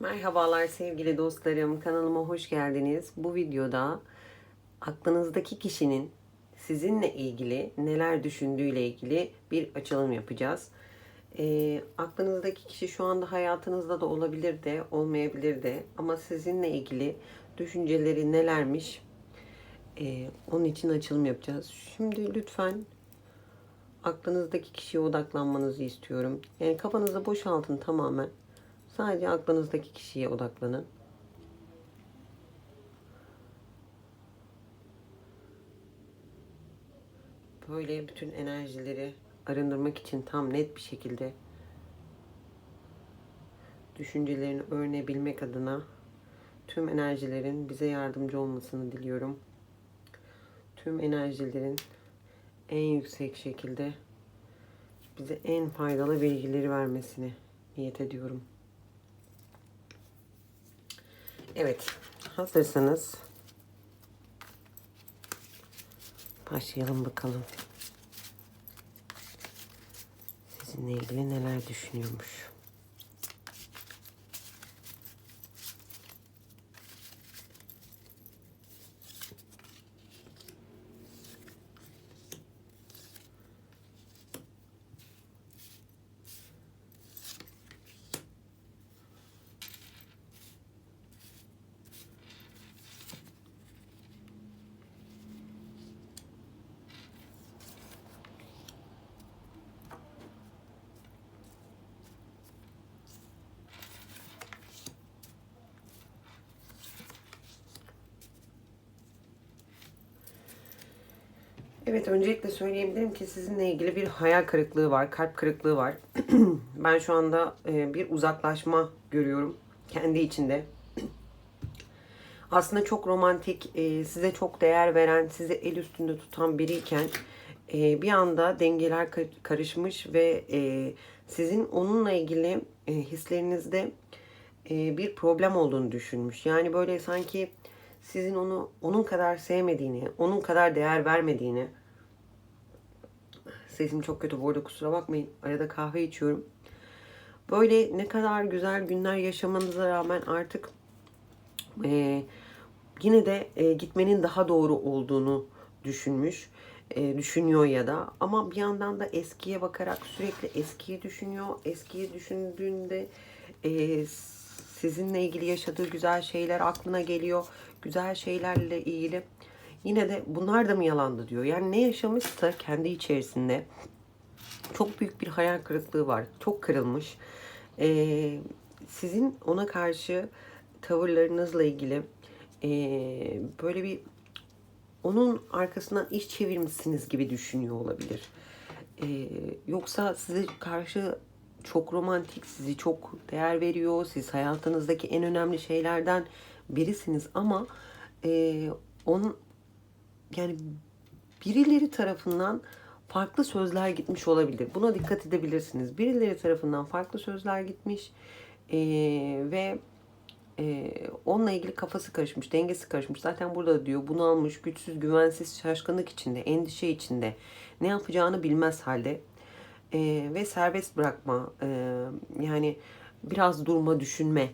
Merhabalar sevgili dostlarım. Kanalıma hoş geldiniz. Bu videoda aklınızdaki kişinin sizinle ilgili neler düşündüğüyle ilgili bir açılım yapacağız. Ee, aklınızdaki kişi şu anda hayatınızda da olabilir de olmayabilir de ama sizinle ilgili düşünceleri nelermiş ee, onun için açılım yapacağız. Şimdi lütfen aklınızdaki kişiye odaklanmanızı istiyorum. Yani kafanızı boşaltın tamamen. Sadece aklınızdaki kişiye odaklanın. Böyle bütün enerjileri arındırmak için tam net bir şekilde düşüncelerini öğrenebilmek adına tüm enerjilerin bize yardımcı olmasını diliyorum. Tüm enerjilerin en yüksek şekilde bize en faydalı bilgileri vermesini niyet ediyorum. Evet, hazırsanız başlayalım bakalım. Sizinle ilgili neler düşünüyormuş. Evet öncelikle söyleyebilirim ki sizinle ilgili bir hayal kırıklığı var, kalp kırıklığı var. ben şu anda e, bir uzaklaşma görüyorum kendi içinde. Aslında çok romantik, e, size çok değer veren, sizi el üstünde tutan biriyken e, bir anda dengeler kar- karışmış ve sizin onunla ilgili hislerinizde bir problem olduğunu düşünmüş. Yani böyle sanki sizin onu onun kadar sevmediğini, onun kadar değer vermediğini sesim çok kötü bu arada kusura bakmayın. Arada kahve içiyorum. Böyle ne kadar güzel günler yaşamanıza rağmen artık e, yine de e, gitmenin daha doğru olduğunu düşünmüş. e, düşünüyor ya da ama bir yandan da eskiye bakarak sürekli eskiyi düşünüyor. Eskiyi düşündüğünde e, sizinle ilgili yaşadığı güzel şeyler aklına geliyor. Güzel şeylerle ilgili. Yine de bunlar da mı yalandı diyor. Yani ne yaşamışsa kendi içerisinde çok büyük bir hayal kırıklığı var. Çok kırılmış. Ee, sizin ona karşı tavırlarınızla ilgili ee, böyle bir onun arkasından iş çevirmişsiniz gibi düşünüyor olabilir. Ee, yoksa size karşı çok romantik, sizi çok değer veriyor. Siz hayatınızdaki en önemli şeylerden birisiniz ama e, onun yani birileri tarafından farklı sözler gitmiş olabilir. Buna dikkat edebilirsiniz. Birileri tarafından farklı sözler gitmiş e, ve e, onunla ilgili kafası karışmış, dengesi karışmış. Zaten burada da diyor bunu almış, güçsüz, güvensiz, şaşkınlık içinde, endişe içinde, ne yapacağını bilmez halde e, ve serbest bırakma, e, yani biraz durma, düşünme,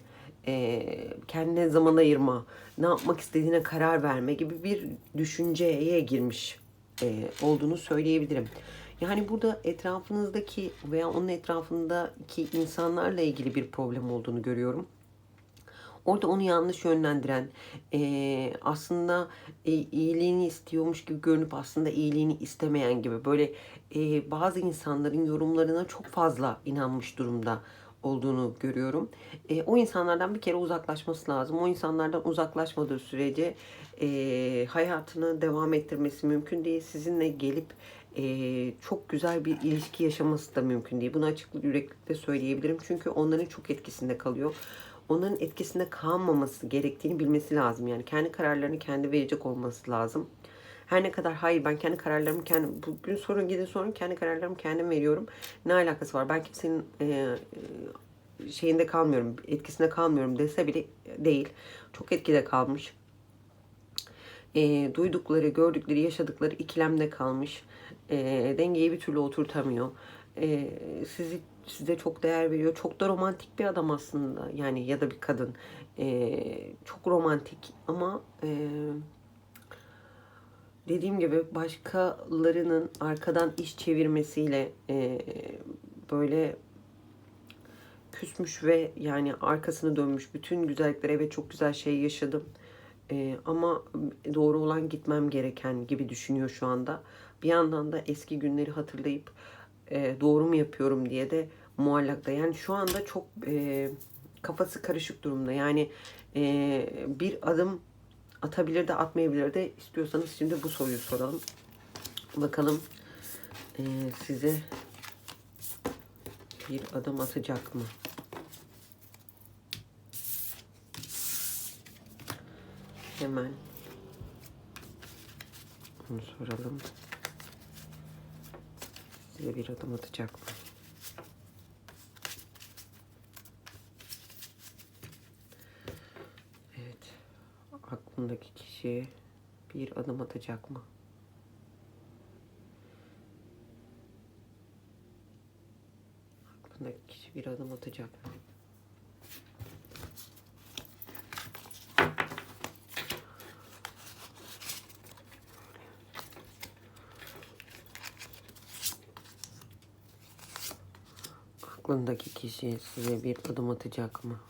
e, kendine zaman ayırma, ne yapmak istediğine karar verme gibi bir düşünceye girmiş e, olduğunu söyleyebilirim. Yani burada etrafınızdaki veya onun etrafındaki insanlarla ilgili bir problem olduğunu görüyorum. Orada onu yanlış yönlendiren, e, aslında e, iyiliğini istiyormuş gibi görünüp aslında iyiliğini istemeyen gibi böyle e, bazı insanların yorumlarına çok fazla inanmış durumda olduğunu görüyorum. E, o insanlardan bir kere uzaklaşması lazım. O insanlardan uzaklaşmadığı sürece e, hayatını devam ettirmesi mümkün değil. Sizinle gelip e, çok güzel bir ilişki yaşaması da mümkün değil. Bunu açık yüreklilikle söyleyebilirim. Çünkü onların çok etkisinde kalıyor onların etkisinde kalmaması gerektiğini bilmesi lazım. Yani kendi kararlarını kendi verecek olması lazım. Her ne kadar hayır ben kendi kararlarımı kendim bugün sorun gidin sorun kendi kararlarımı kendim veriyorum. Ne alakası var? Ben kimsenin e, e, şeyinde kalmıyorum, etkisinde kalmıyorum dese bile değil. Çok etkide kalmış. E, duydukları, gördükleri, yaşadıkları ikilemde kalmış. E, dengeyi bir türlü oturtamıyor. E, sizi size çok değer veriyor. Çok da romantik bir adam aslında. Yani ya da bir kadın. Ee, çok romantik ama e, dediğim gibi başkalarının arkadan iş çevirmesiyle e, böyle küsmüş ve yani arkasını dönmüş. Bütün güzellikler evet çok güzel şey yaşadım. Ee, ama doğru olan gitmem gereken gibi düşünüyor şu anda. Bir yandan da eski günleri hatırlayıp e, doğru mu yapıyorum diye de muallakta. Yani şu anda çok e, kafası karışık durumda. Yani e, bir adım atabilir de atmayabilir de istiyorsanız şimdi bu soruyu soralım. Bakalım e, size bir adım atacak mı? Hemen onu soralım. Size bir adım atacak mı? Evet. Aklındaki kişi bir adım atacak mı? Aklındaki kişi bir adım atacak mı? Aklındaki kişi size bir adım atacak mı?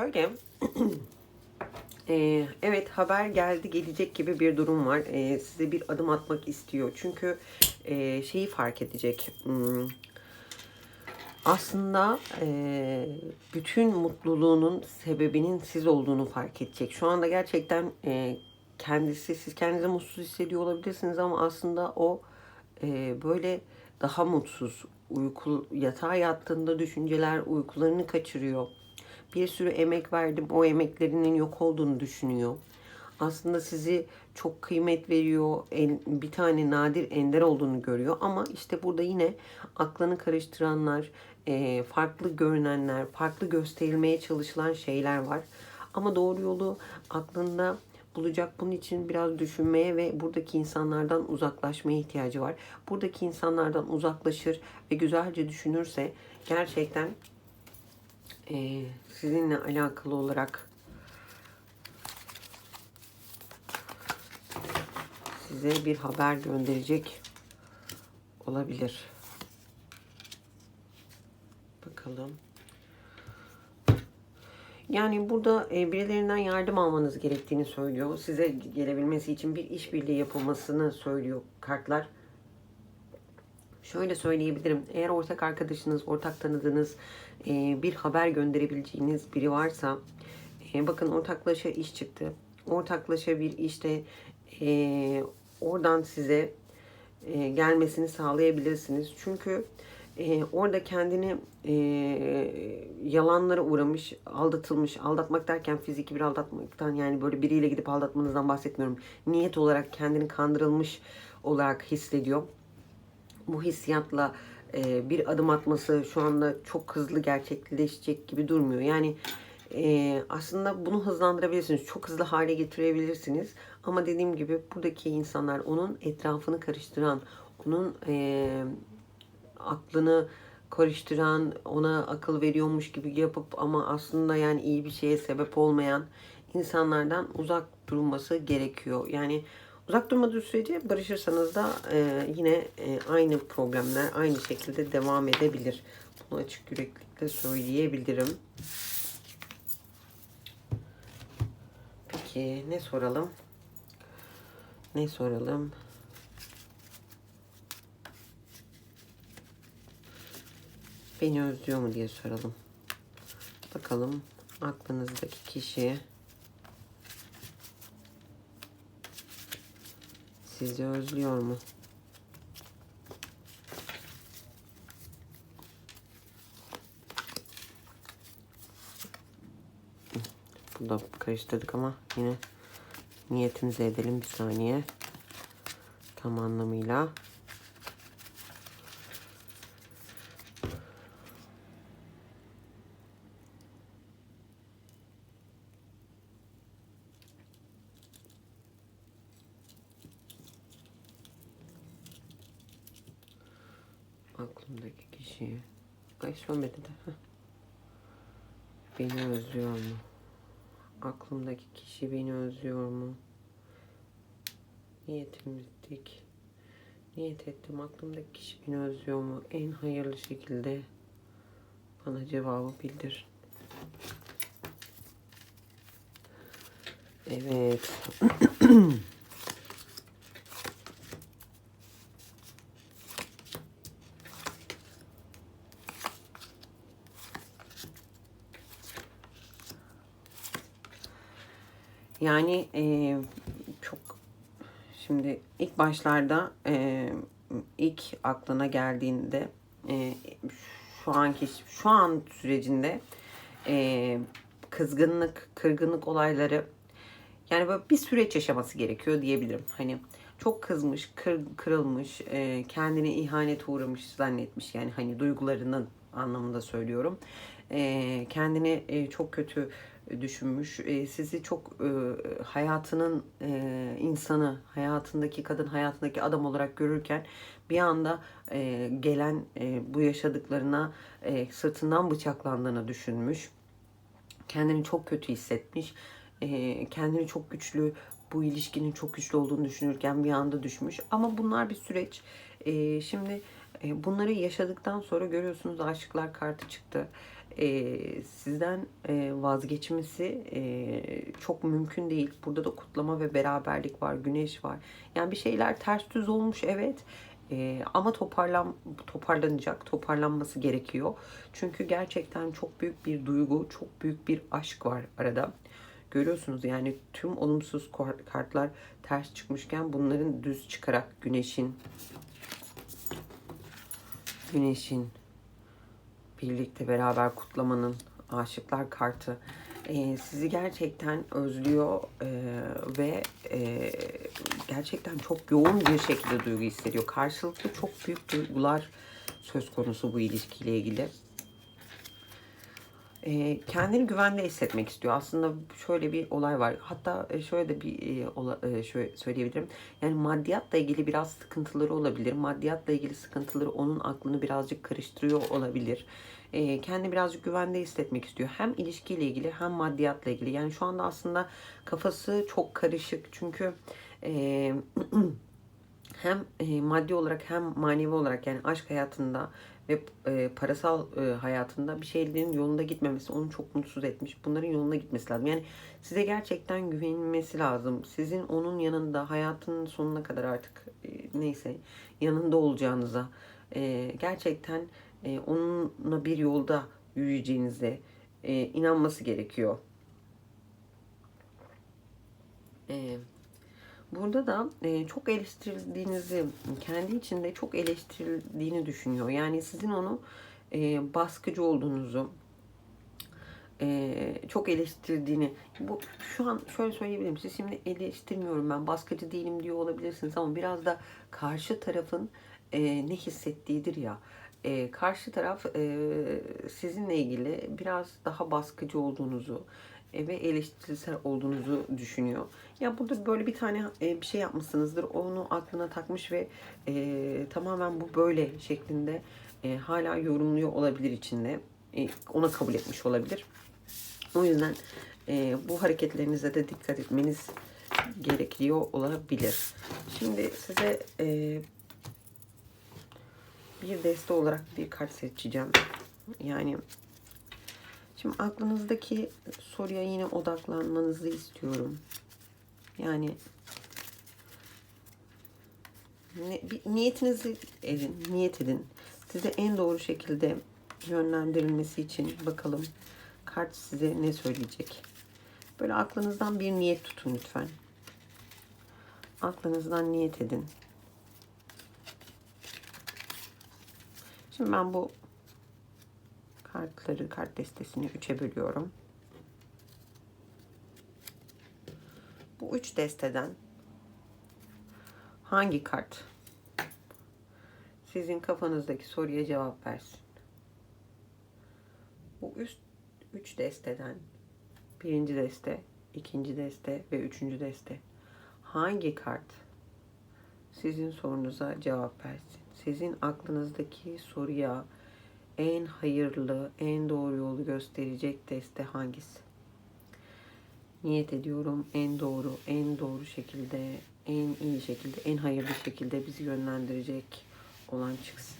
Şöyle, Ee, evet haber geldi gelecek gibi bir durum var. Ee, size bir adım atmak istiyor. Çünkü e, şeyi fark edecek. Hmm, aslında e, bütün mutluluğunun sebebinin siz olduğunu fark edecek. Şu anda gerçekten e, kendisi, siz kendinizi mutsuz hissediyor olabilirsiniz ama aslında o e, böyle daha mutsuz. Uyku, yatağa yattığında düşünceler uykularını kaçırıyor. Bir sürü emek verdim, o emeklerinin yok olduğunu düşünüyor. Aslında sizi çok kıymet veriyor, bir tane nadir ender olduğunu görüyor. Ama işte burada yine aklını karıştıranlar, e, farklı görünenler, farklı gösterilmeye çalışılan şeyler var. Ama doğru yolu aklında bulacak. Bunun için biraz düşünmeye ve buradaki insanlardan uzaklaşmaya ihtiyacı var. Buradaki insanlardan uzaklaşır ve güzelce düşünürse gerçekten e, sizinle alakalı olarak size bir haber gönderecek olabilir. Bakalım. Yani burada e, birilerinden yardım almanız gerektiğini söylüyor. Size gelebilmesi için bir işbirliği yapılmasını söylüyor kartlar. Şöyle söyleyebilirim. Eğer ortak arkadaşınız, ortak tanıdığınız e, bir haber gönderebileceğiniz biri varsa e, bakın ortaklaşa iş çıktı. Ortaklaşa bir işte e, oradan size gelmesini sağlayabilirsiniz. Çünkü e, orada kendini e, yalanlara uğramış, aldatılmış, aldatmak derken fiziki bir aldatmaktan yani böyle biriyle gidip aldatmanızdan bahsetmiyorum. Niyet olarak kendini kandırılmış olarak hissediyor. Bu hissiyatla e, bir adım atması şu anda çok hızlı gerçekleşecek gibi durmuyor. Yani e, aslında bunu hızlandırabilirsiniz. Çok hızlı hale getirebilirsiniz. Ama dediğim gibi buradaki insanlar onun etrafını karıştıran, onun e, aklını karıştıran, ona akıl veriyormuş gibi yapıp ama aslında yani iyi bir şeye sebep olmayan insanlardan uzak durulması gerekiyor. Yani uzak durmadığı sürece barışırsanız da e, yine e, aynı problemler aynı şekilde devam edebilir. Bunu açık yüreklilikle söyleyebilirim. Peki ne soralım? Ne soralım? Beni özlüyor mu diye soralım. Bakalım aklınızdaki kişi sizi özlüyor mu? Burada karıştırdık ama yine niyetimizi edelim bir saniye. Tam anlamıyla. Aklımdaki kişi. Ay sönmedi de. Beni özlüyor mu? Aklımdaki kişi beni özlüyor mu? Niyetimizdik. Niyet ettim. Aklımdaki kişi beni özlüyor mu? En hayırlı şekilde bana cevabı bildir. Evet. Yani e, çok şimdi ilk başlarda e, ilk aklına geldiğinde e, şu anki şu an sürecinde e, kızgınlık, kırgınlık olayları yani böyle bir süreç yaşaması gerekiyor diyebilirim. Hani çok kızmış, kır, kırılmış, e, kendine ihanet uğramış zannetmiş. Yani hani duygularının anlamında söylüyorum. E, kendini e, çok kötü düşünmüş. E, sizi çok e, hayatının e, insanı, hayatındaki kadın, hayatındaki adam olarak görürken bir anda e, gelen e, bu yaşadıklarına e, sırtından bıçaklandığını düşünmüş. Kendini çok kötü hissetmiş. E, kendini çok güçlü, bu ilişkinin çok güçlü olduğunu düşünürken bir anda düşmüş. Ama bunlar bir süreç. E, şimdi e, bunları yaşadıktan sonra görüyorsunuz aşıklar kartı çıktı sizden e, vazgeçmesi e, çok mümkün değil. Burada da kutlama ve beraberlik var, güneş var. Yani bir şeyler ters düz olmuş evet. E, ama toparlan toparlanacak, toparlanması gerekiyor. Çünkü gerçekten çok büyük bir duygu, çok büyük bir aşk var arada. Görüyorsunuz yani tüm olumsuz kartlar ters çıkmışken bunların düz çıkarak güneşin güneşin birlikte beraber kutlamanın aşıklar kartı e, sizi gerçekten özlüyor e, ve e, gerçekten çok yoğun bir şekilde duygu hissediyor. Karşılıklı çok büyük duygular söz konusu bu ilişkiyle ilgili. E, kendini güvende hissetmek istiyor. Aslında şöyle bir olay var. Hatta e, şöyle de bir e, ola, e, şöyle söyleyebilirim. Yani maddiyatla ilgili biraz sıkıntıları olabilir. Maddiyatla ilgili sıkıntıları onun aklını birazcık karıştırıyor olabilir. E, kendi birazcık güvende hissetmek istiyor. Hem ilişkiyle ilgili hem maddiyatla ilgili. Yani şu anda aslında kafası çok karışık. Çünkü e, hem e, maddi olarak hem manevi olarak yani aşk hayatında ve e, parasal e, hayatında bir şeylerin yolunda gitmemesi onu çok mutsuz etmiş. Bunların yoluna gitmesi lazım. Yani size gerçekten güvenilmesi lazım. Sizin onun yanında hayatının sonuna kadar artık e, neyse yanında olacağınıza e, gerçekten e, onunla bir yolda yürüyeceğinize e, inanması gerekiyor. E, burada da e, çok eleştirildiğinizi, kendi içinde çok eleştirildiğini düşünüyor. Yani sizin onu e, baskıcı olduğunuzu, e, çok eleştirdiğini bu şu an şöyle söyleyebilirim siz şimdi eleştirmiyorum ben baskıcı değilim diyor olabilirsiniz ama biraz da karşı tarafın e, ne hissettiğidir ya e, karşı taraf e, sizinle ilgili biraz daha baskıcı olduğunuzu ve eleştirisel olduğunuzu düşünüyor. Ya burada böyle bir tane e, bir şey yapmışsınızdır. Onu aklına takmış ve e, tamamen bu böyle şeklinde e, hala yorumluyor olabilir içinde. E, ona kabul etmiş olabilir. O yüzden e, bu hareketlerinize de dikkat etmeniz gerekiyor olabilir. Şimdi size e, bir deste olarak bir kart seçeceğim. Yani şimdi aklınızdaki soruya yine odaklanmanızı istiyorum. Yani niyetinizi edin, niyet edin. Size en doğru şekilde yönlendirilmesi için bakalım kart size ne söyleyecek. Böyle aklınızdan bir niyet tutun lütfen. Aklınızdan niyet edin. Şimdi ben bu kartları, kart destesini üçe bölüyorum. Bu üç desteden hangi kart sizin kafanızdaki soruya cevap versin? Bu üst üç desteden birinci deste, ikinci deste ve üçüncü deste hangi kart sizin sorunuza cevap versin? Sizin aklınızdaki soruya en hayırlı, en doğru yolu gösterecek deste hangisi? Niyet ediyorum en doğru, en doğru şekilde, en iyi şekilde, en hayırlı şekilde bizi yönlendirecek olan çıksın.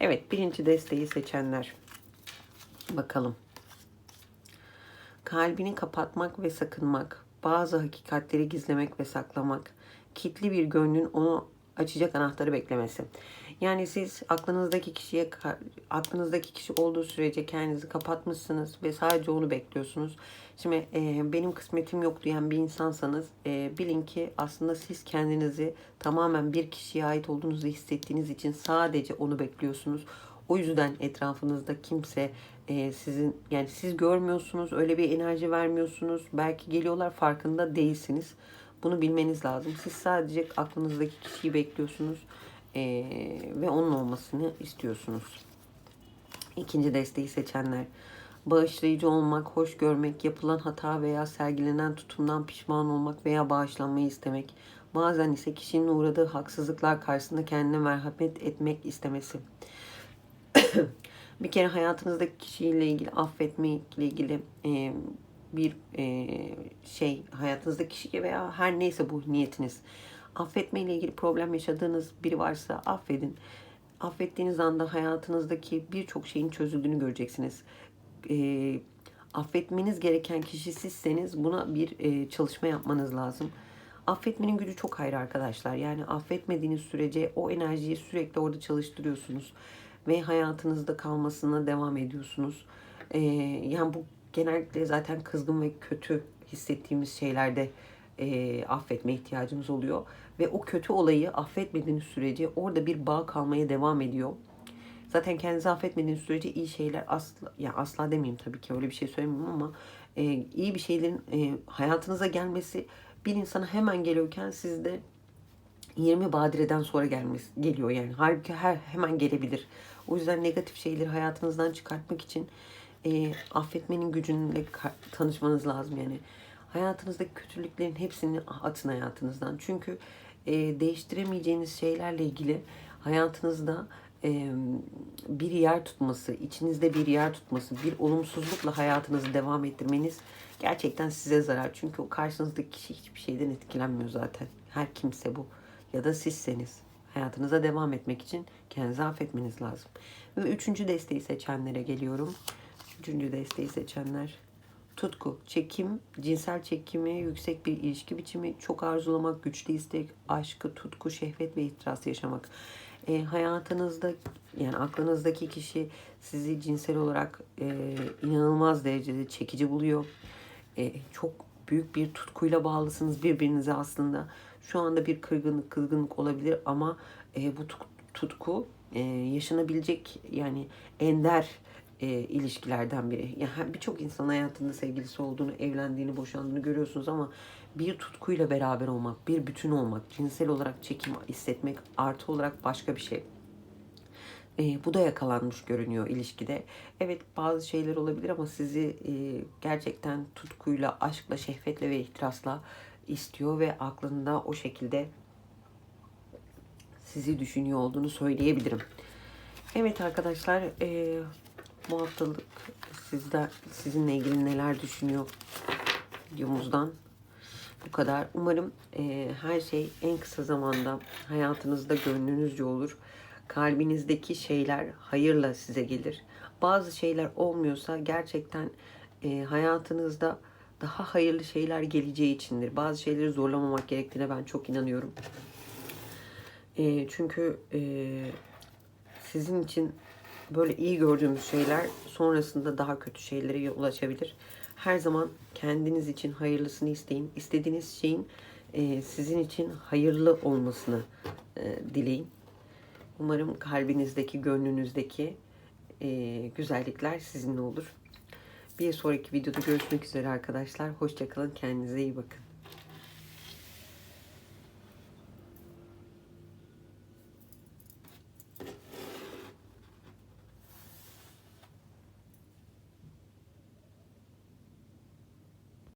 Evet, birinci desteği seçenler. Bakalım. Kalbini kapatmak ve sakınmak, bazı hakikatleri gizlemek ve saklamak, kitli bir gönlün onu açacak anahtarı beklemesi. Yani siz aklınızdaki kişiye aklınızdaki kişi olduğu sürece kendinizi kapatmışsınız ve sadece onu bekliyorsunuz. Şimdi e, benim kısmetim yok diyen bir insansanız e, bilin ki aslında siz kendinizi tamamen bir kişiye ait olduğunuzu hissettiğiniz için sadece onu bekliyorsunuz. O yüzden etrafınızda kimse e, sizin yani siz görmüyorsunuz, öyle bir enerji vermiyorsunuz. Belki geliyorlar farkında değilsiniz. Bunu bilmeniz lazım. Siz sadece aklınızdaki kişiyi bekliyorsunuz e, ve onun olmasını istiyorsunuz. İkinci desteği seçenler. Bağışlayıcı olmak, hoş görmek, yapılan hata veya sergilenen tutumdan pişman olmak veya bağışlanmayı istemek. Bazen ise kişinin uğradığı haksızlıklar karşısında kendine merhamet etmek istemesi. bir kere hayatınızdaki kişiyle ilgili affetmekle ilgili e, bir e, şey hayatınızdaki kişi veya her neyse bu niyetiniz. Affetmeyle ilgili problem yaşadığınız biri varsa affedin. Affettiğiniz anda hayatınızdaki birçok şeyin çözüldüğünü göreceksiniz. E, affetmeniz gereken kişi sizseniz buna bir e, çalışma yapmanız lazım. Affetmenin gücü çok ayrı arkadaşlar. Yani affetmediğiniz sürece o enerjiyi sürekli orada çalıştırıyorsunuz ve hayatınızda kalmasına devam ediyorsunuz. Ee, yani bu genellikle zaten kızgın ve kötü hissettiğimiz şeylerde e, affetme ihtiyacımız oluyor. Ve o kötü olayı affetmediğiniz sürece orada bir bağ kalmaya devam ediyor. Zaten kendinizi affetmediğiniz sürece iyi şeyler asla, yani asla demeyeyim tabii ki öyle bir şey söylemiyorum ama e, iyi bir şeylerin e, hayatınıza gelmesi bir insana hemen geliyorken sizde 20 badireden sonra gelmesi geliyor yani. Halbuki her hemen gelebilir. O yüzden negatif şeyleri hayatınızdan çıkartmak için e, affetmenin gücünle tanışmanız lazım yani. Hayatınızdaki kötülüklerin hepsini atın hayatınızdan. Çünkü e, değiştiremeyeceğiniz şeylerle ilgili hayatınızda e, bir yer tutması, içinizde bir yer tutması, bir olumsuzlukla hayatınızı devam ettirmeniz gerçekten size zarar. Çünkü o karşınızdaki kişi hiçbir şeyden etkilenmiyor zaten. Her kimse bu. Ya da sizseniz. Hayatınıza devam etmek için kendinizi affetmeniz lazım. Ve üçüncü desteği seçenlere geliyorum. Üçüncü desteği seçenler. Tutku, çekim, cinsel çekimi, yüksek bir ilişki biçimi, çok arzulamak, güçlü istek, aşkı, tutku, şehvet ve ihtiras yaşamak. E, hayatınızda yani aklınızdaki kişi sizi cinsel olarak e, inanılmaz derecede çekici buluyor. E, çok büyük bir tutkuyla bağlısınız birbirinize aslında. Şu anda bir kırgınlık, kızgınlık olabilir ama e, bu tutku e, yaşanabilecek yani ender e, ilişkilerden biri. Yani birçok insan hayatında sevgilisi olduğunu, evlendiğini, boşandığını görüyorsunuz ama bir tutkuyla beraber olmak, bir bütün olmak, cinsel olarak çekim hissetmek artı olarak başka bir şey. E, bu da yakalanmış görünüyor ilişkide. Evet bazı şeyler olabilir ama sizi e, gerçekten tutkuyla, aşkla, şehvetle ve ihtirasla istiyor ve aklında o şekilde sizi düşünüyor olduğunu söyleyebilirim. Evet arkadaşlar e, bu haftalık sizler sizinle ilgili neler düşünüyor videomuzdan bu kadar. Umarım e, her şey en kısa zamanda hayatınızda gönlünüzce olur. Kalbinizdeki şeyler hayırla size gelir. Bazı şeyler olmuyorsa gerçekten e, hayatınızda daha hayırlı şeyler geleceği içindir. Bazı şeyleri zorlamamak gerektiğine ben çok inanıyorum. E, çünkü e, sizin için böyle iyi gördüğümüz şeyler sonrasında daha kötü şeylere yol açabilir. Her zaman kendiniz için hayırlısını isteyin. İstediğiniz şeyin e, sizin için hayırlı olmasını e, dileyin. Umarım kalbinizdeki, gönlünüzdeki e, güzellikler sizinle olur. Bir sonraki videoda görüşmek üzere arkadaşlar. Hoşçakalın. Kendinize iyi bakın.